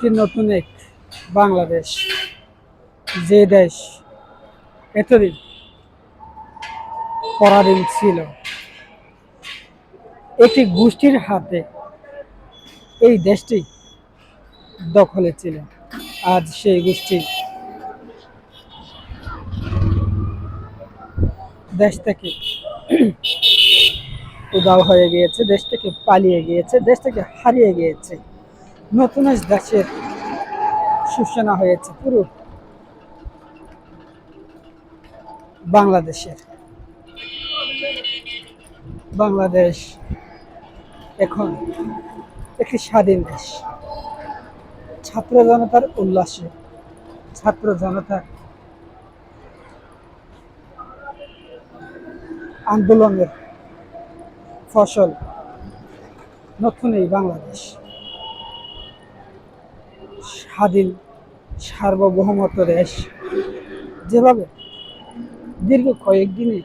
এটি নতুন এক বাংলাদেশ, যে দেশ এতদিন পরাধীন ছিল। একটি গোষ্ঠীর হাতে এই দেশটি দখলে ছিল। আজ সেই গোষ্ঠী দেশ থেকে উদাও হয়ে গিয়েছে, দেশ থেকে পালিয়ে গিয়েছে, দেশ থেকে হারিয়ে গিয়েছে। নতুন দেশের সূচনা হয়েছে পুরো বাংলাদেশের। বাংলাদেশ এখন একটি স্বাধীন দেশ। ছাত্র জনতার উল্লাসে, ছাত্র জনতার আন্দোলনের ফসল নতুন এই বাংলাদেশ। স্বাধীন সার্বভৌমত্ব দেশ। যেভাবে দীর্ঘ কয়েকদিনে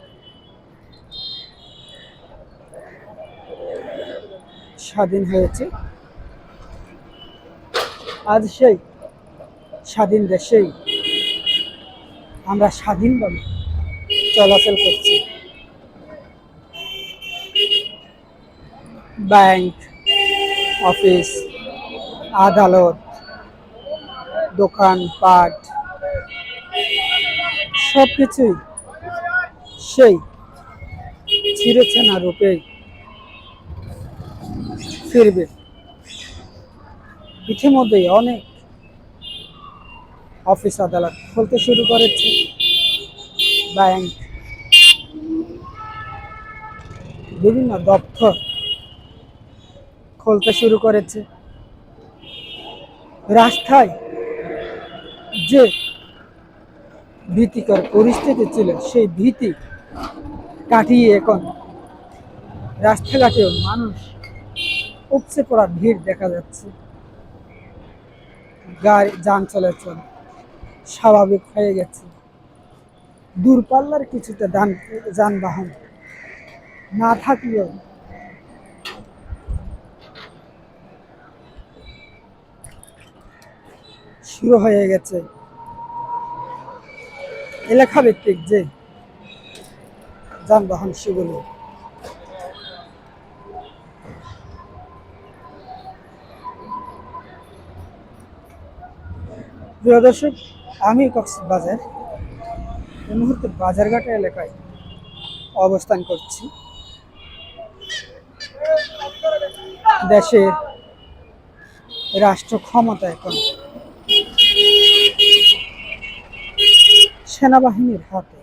স্বাধীন হয়েছে, আজ সেই স্বাধীন দেশেই আমরা স্বাধীনভাবে চলাচল করছি। ব্যাংক, অফিস, আদালত দোকানপাট সব কিছুই সেই চিরচেনা রূপে ফিরবে। ইতিমধ্যেই অনেক অফিস আদালত খুলতে শুরু করেছে। ব্যাংক, বিভিন্ন দপ্তর খুলতে শুরু করেছে। রাস্তায় যে ভীতিকর পরিস্থিতি ছিল, সেই ভীতি কাটিয়ে এখন রাস্তাঘাটেও মানুষ উপচে পড়া ভিড় দেখা যাচ্ছে। গাড়ি, যান চলাচল স্বাভাবিক হয়ে গেছে। দূরপাল্লার যান, যানবাহন না থাকলেও শুরু হয়ে গেছে। এলাকা ভিত্তিক যে যানবাহন, সেগুলো। প্রিয় দর্শক, আমি কক্সবাজার। এই মুহূর্তে বাজারঘাটা এলাকায় অবস্থান করছি। দেশের রাষ্ট্র ক্ষমতা এখন সেনাবাহিনীর হাতে।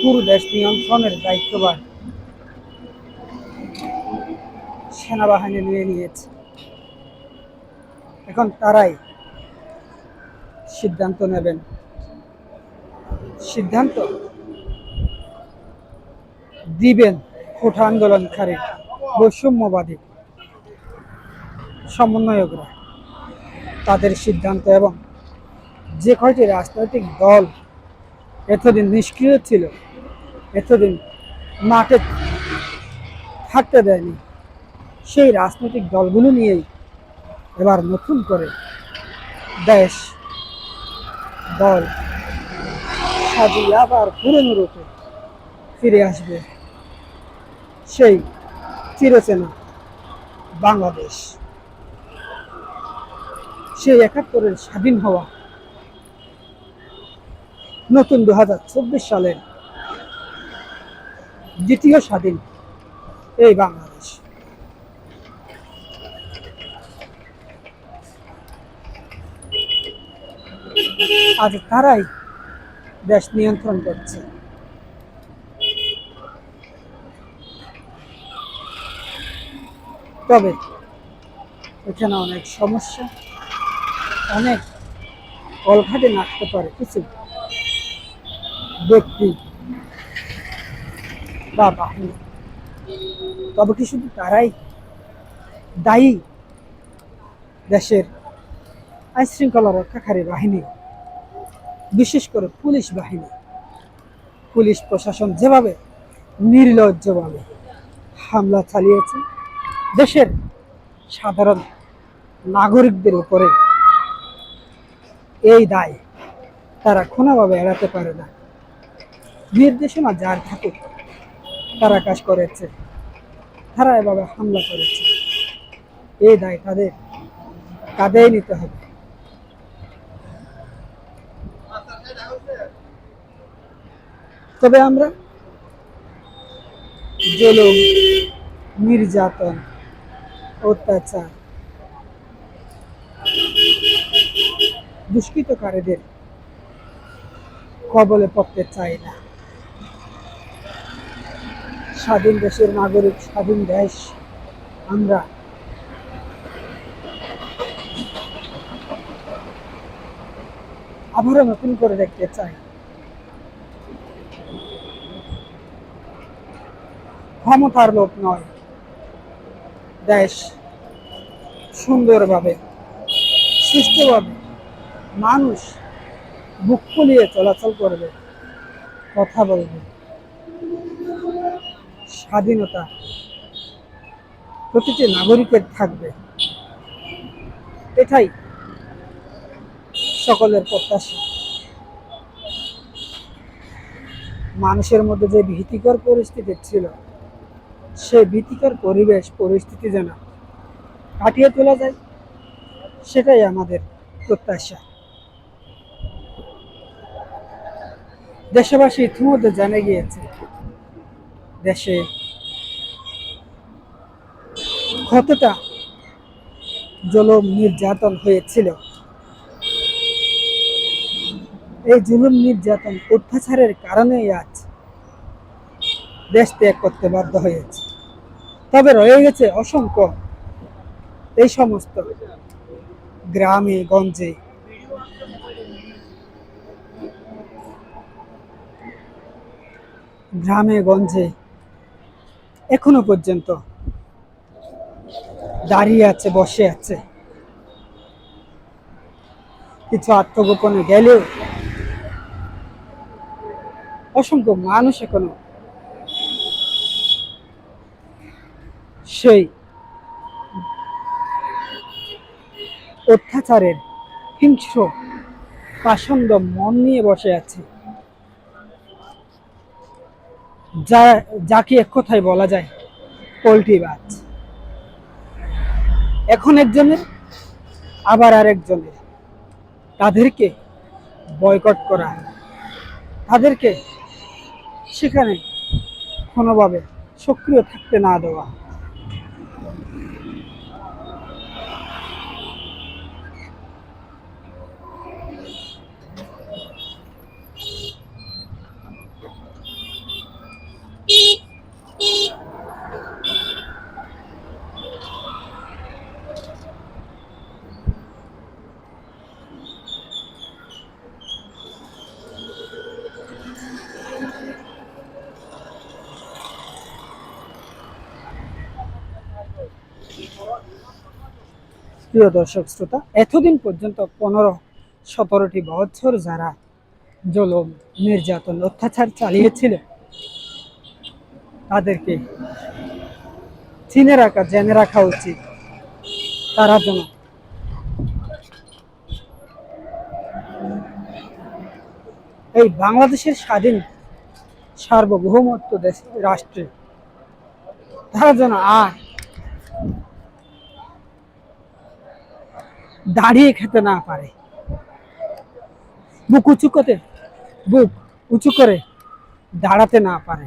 পুরো দেশ নিয়ন্ত্রণের দায়িত্বভার সেনাবাহিনী নিয়ে নিয়েছে। এখন তারাই সিদ্ধান্ত নেবেন। সিদ্ধান্ত দিবেন কোঠা আন্দোলনকারী বৈষম্যবাদী সমন্বয়করা। তাদের সিদ্ধান্ত এবং যে কয়টি রাজনৈতিক দল এতদিন নিষ্ক্রিয় ছিল, এতদিন মাঠে থাকতে দেয়নি, সেই রাজনৈতিক দলগুলো নিয়েই এবার নতুন করে দেশ, দল সাজিয়ে আবার পুরনো রূপে ফিরে আসবে। সেই চিরচেনা বাংলাদেশ। সেই একাত্তরের স্বাধীন হওয়া। নতুন দু হাজার চব্বিশ সালের দ্বিতীয় স্বাধীন এই বাংলাদেশ। আজ তারাই দেশ নিয়ন্ত্রণ করছে। তবে এখানে অনেক সমস্যা। অনেক কলঘাটে নাচতে পারে, কিছু ব্যক্তি। বা বাহিনী তবে কি শুধু তারাই দায়ী দেশের আইন শৃঙ্খলা রক্ষাকারী বাহিনী, বিশেষ করে পুলিশ বাহিনী? পুলিশ প্রশাসন যেভাবে নির্লজ্জভাবে হামলা চালিয়েছে, দেশের সাধারণ নাগরিকদের উপরে এই দায় তারা কোনোভাবে এড়াতে পারে না। নির্দেশনা যার থাকুক, তারা কাজ করেছে। তারা এভাবে হামলা করেছে। এই দায় তাদের কাঁধেই নিতে হবে। তবে আমরা জুলুম, নির্যাতন, অত্যাচার দুষ্কৃতকারীদের কবলে পড়তে চাই না। স্বাধীন দেশের নাগরিক, স্বাধীন দেশ, আমরা আবারও নতুন করে দেখতে চাই। ক্ষমতার লোক নয়, দেশ সুন্দরভাবে, সুষ্ঠুভাবে মানুষ বুক ফুলিয়ে চলাচল করবে, কথা বলবে। স্বাধীনতা প্রতিটি নাগরিকের থাকবে। এটাই সকলের প্রত্যাশা। মানুষের মধ্যে যে ভীতিকর পরিস্থিতি ছিল, সে ভীতিকর পরিবেশ, পরিস্থিতি যেন কাটিয়ে তোলা যায়, সেটাই আমাদের প্রত্যাশা। দেশবাসী ইতিমধ্যে জানে গিয়েছে, দেশে কতটা জুলুম নির্যাতন হয়েছিল। এই জুলুম নির্যাতন অত্যাচারের কারণেই আজ দেশ ত্যাগ করতে বাধ্য হয়েছে। তবে রয়ে গেছে অসংখ্য এই সমস্ত গ্রামে, গঞ্জে গ্রামে, গঞ্জে, এখনও পর্যন্ত দাঁড়িয়ে আছে, বসে আছে। কিছু আত্মগোপনে গেলেও অসংখ্য মানুষ এখনও সেই অত্যাচারের হিংস্র পাষণ্ড মন নিয়ে বসে আছে। যা, যাকে এক কথায় বলা যায় পোলট্রি পোল্ট্রিবাজ এখন একজনের, আবার আরেকজনের। তাদেরকে বয়কট করা। তাদেরকে সেখানে কোনোভাবে সক্রিয় থাকতে না দেওয়া। প্রিয় দর্শক শ্রোতা, এতদিন পর্যন্ত পনেরো, সতেরোটি বছর যারা জলম, নির্যাতন, অত্যাচার চালিয়েছিল, তাদেরকে চিনে রাখা, জেনে রাখা উচিত। তারা যেন এই বাংলাদেশের স্বাধীন সার্বভৌমত্ব দেশ, রাষ্ট্রে, তারা যেন আর দাঁড়িয়ে খেতে না পারে। বুক উঁচু করতে বুক উঁচু করে দাঁড়াতে না পারে।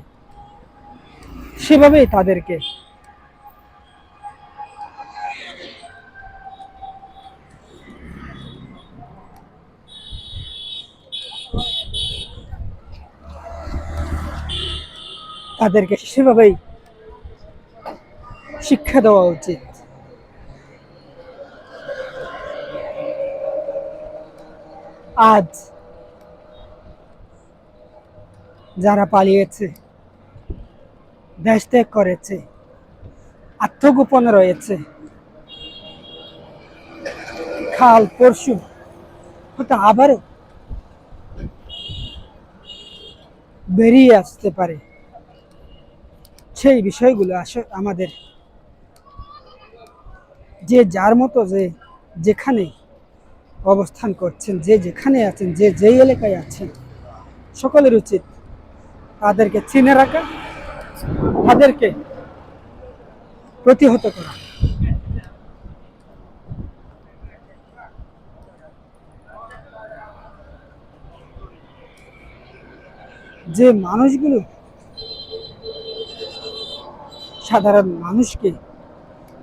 সেভাবেই তাদেরকে তাদেরকে সেভাবেই শিক্ষা দেওয়া উচিত। আজ যারা পালিয়েছে দেশ ত্যাগ করেছে, আত্মগোপন রয়েছে, খাল, পরশু, হয়তো আবারও বেরিয়ে আসতে পারে। সেই বিষয়গুলো আসে, আমাদের যে যার মতো যে যেখানে অবস্থান করছেন, যে যেখানে আছেন, যে যেই এলাকায় আছেন, সকলের উচিত তাদেরকে চিনে রাখা, তাদেরকে প্রতিহত করা। যে মানুষগুলো সাধারণ মানুষকে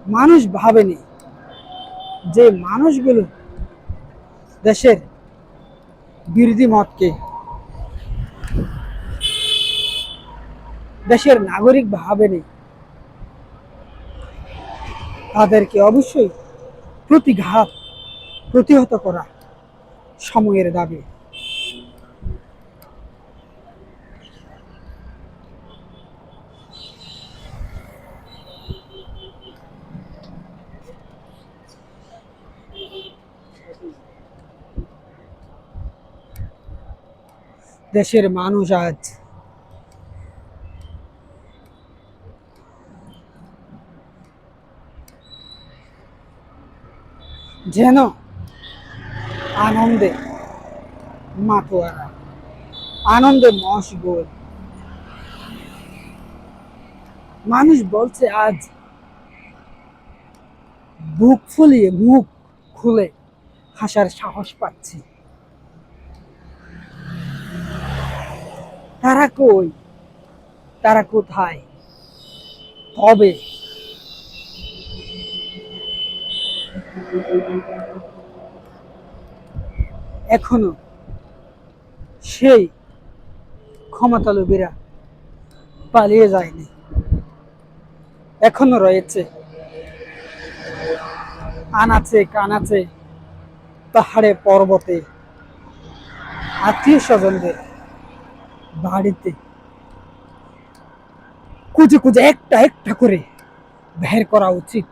মানুষ ভাবেনি, যে মানুষগুলো দেশের বিরোধী মতকে দেশের নাগরিক ভাবেনি তাদেরকে অবশ্যই প্রতিঘাত প্রতিহত করা সময়ের দাবি। দেশের মানুষ আজ। যেন আনন্দে মাতোয়ারা, আনন্দে মশগুল মানুষ বলছে আজ বুক ফুলিয়ে মুখ খুলে হাসার সাহস পাচ্ছি। তারা কই? তারা কোথায়? তবে এখনও? সেই ক্ষমতালোভীরা পালিয়ে যায়নি। এখনও রয়েছে। আনাচে কানাচে পাহাড়ে পর্বতে। আত্মীয় স্বজনদের বাড়িতে। কুচে কুচে একটা একটা করে বের করা উচিত।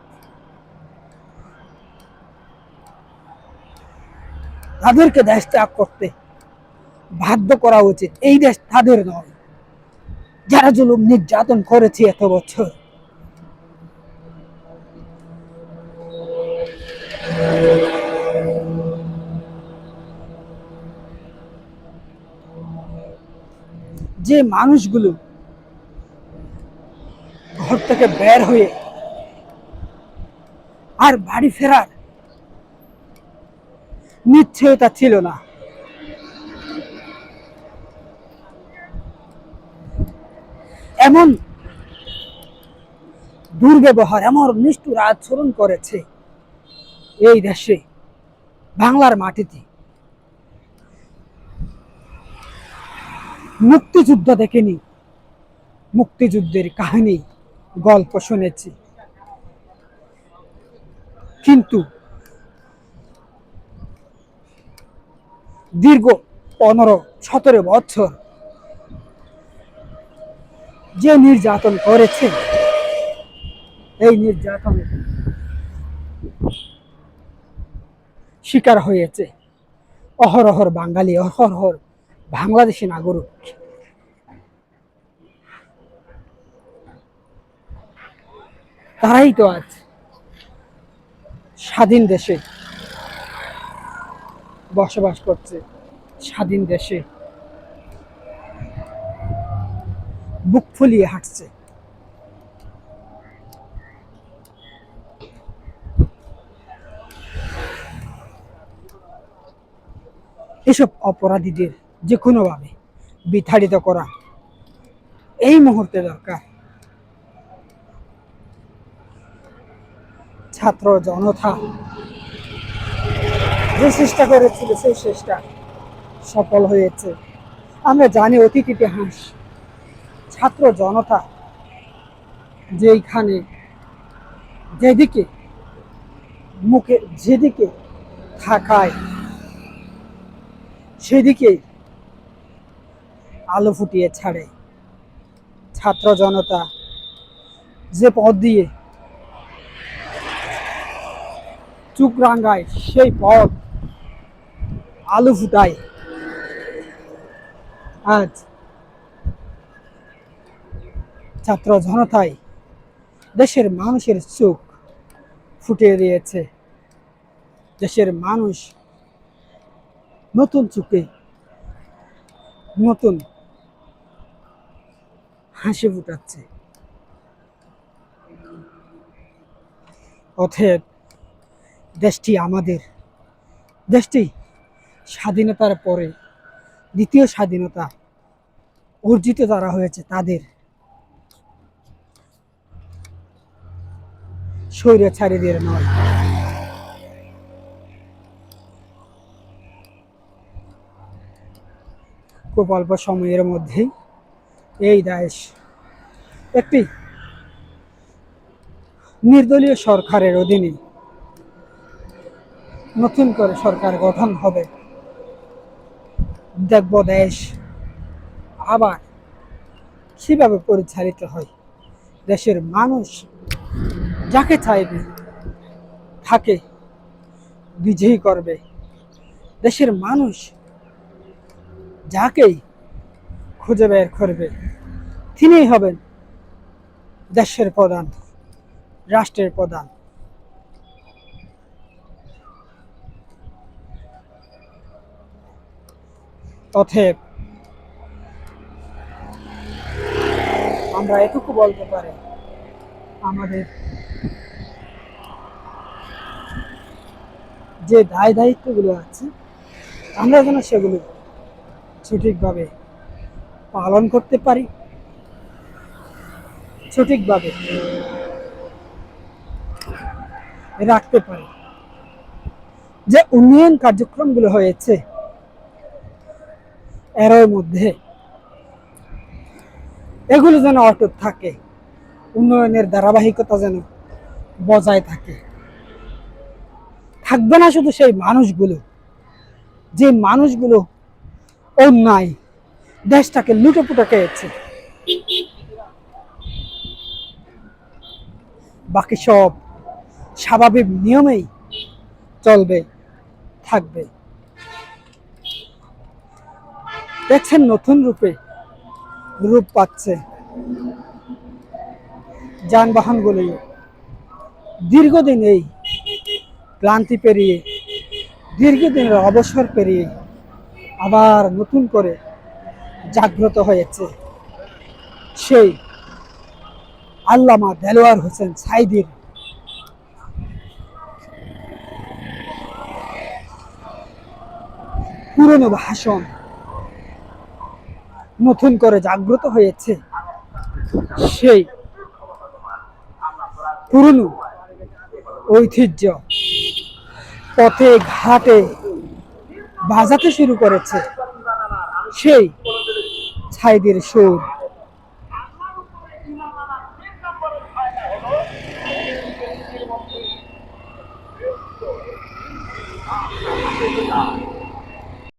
তাদেরকে দেশ ত্যাগ করতে বাধ্য করা উচিত। এই দেশ তাদের নয়। যারা জুলুম নির্যাতন করেছে এত বছর। যে মানুষগুলো ঘর থেকে বের হয়ে আর বাড়ি ফেরার নিশ্চয়তা ছিল না। এমন দুর্ব্যবহার, এমন নিষ্ঠুর আচরণ করেছে এই দেশে, বাংলার মাটিতে। মুক্তিযুদ্ধ দেখেনি। মুক্তিযুদ্ধের কাহিনী, গল্প শুনেছি। কিন্তু দীর্ঘ পনেরো, সতেরো বছর যে নির্যাতন করেছে, এই নির্যাতনের শিকার হয়েছে। অহরহর বাঙালি অহরহর বাংলাদেশি নাগরিক। তারাই তো আজ স্বাধীন দেশে বসবাস করছে, স্বাধীন দেশে বুক ফুলিয়ে হাঁটছে। এসব অপরাধীদের যে কোনোভাবে বিতাড়িত করা। এই মুহূর্তে দরকার। ছাত্র জনতা যে চেষ্টা করেছিল, সেই চেষ্টা সফল হয়েছে। আমরা জানি অতীত ইতিহাস। ছাত্র জনতা যেইখানে যেদিকে মুখে, যেদিকে থাকায়, সেদিকে আলো ফুটিয়ে ছাড়ে। ছাত্র জনতা, যে পথ দিয়ে চুক রাঙ্গায় সেই পথ আলু ফুটায়। আজ ছাত্র জনতাই দেশের মানুষের চোখ ফুটিয়ে দিয়েছে। দেশের মানুষ নতুন চোখে নতুন হাসি ফুটাচ্ছে। অতএব দেশটি আমাদের, দেশটি স্বাধীনতার পরে দ্বিতীয় স্বাধীনতা অর্জিত যারা হয়েছে তাদের স্বৈরাচারীদের নয়। খুব অল্প সময়ের মধ্যেই এই দেশ একটি নির্দলীয় সরকারের অধীনে নতুন করে সরকার গঠন হবে। দেখব দেশ আবার কীভাবে পরিচালিত হয়। দেশের মানুষ যাকে চাইবে, তাকে বিজয়ী করবে। দেশের মানুষ যাকেই খুঁজে বের করবে। তিনিই হবেন দেশের প্রধান, রাষ্ট্রের প্রধান। অতএব আমরা এটুকু বলতে পারি, আমাদের যে দায় দায়িত্বগুলো আছে, আমরা যেন সেগুলো সঠিকভাবে পালন করতে পারি? সঠিকভাবে রাখতে পারি। যে উন্নয়ন কার্যক্রমগুলো হয়েছে এর মধ্যে এগুলো যেন অটুট থাকে, উন্নয়নের ধারাবাহিকতা যেন বজায় থাকে। থাকবে না শুধু সেই মানুষগুলো, যে মানুষগুলো অন্যায় দেশটাকে লুটে পুটে খেয়েছে। বাকি সব স্বাভাবিক নিয়মেই চলবে, থাকবে। দেখছেন নতুন রূপে রূপ পাচ্ছে। যানবাহনগুলি দীর্ঘদিন এই ক্লান্তি পেরিয়ে, দীর্ঘদিনের অবসর পেরিয়ে আবার নতুন করে জাগ্রত হয়েছে। সেই আল্লামা দেলোয়ার হোসেন সাইদির পুরনো ভাষণ নতুন করে জাগ্রত হয়েছে। সেই পুরনো ঐতিহ্য পথে ঘাটে বাজাতে শুরু করেছে। সেই ছাইদের সুর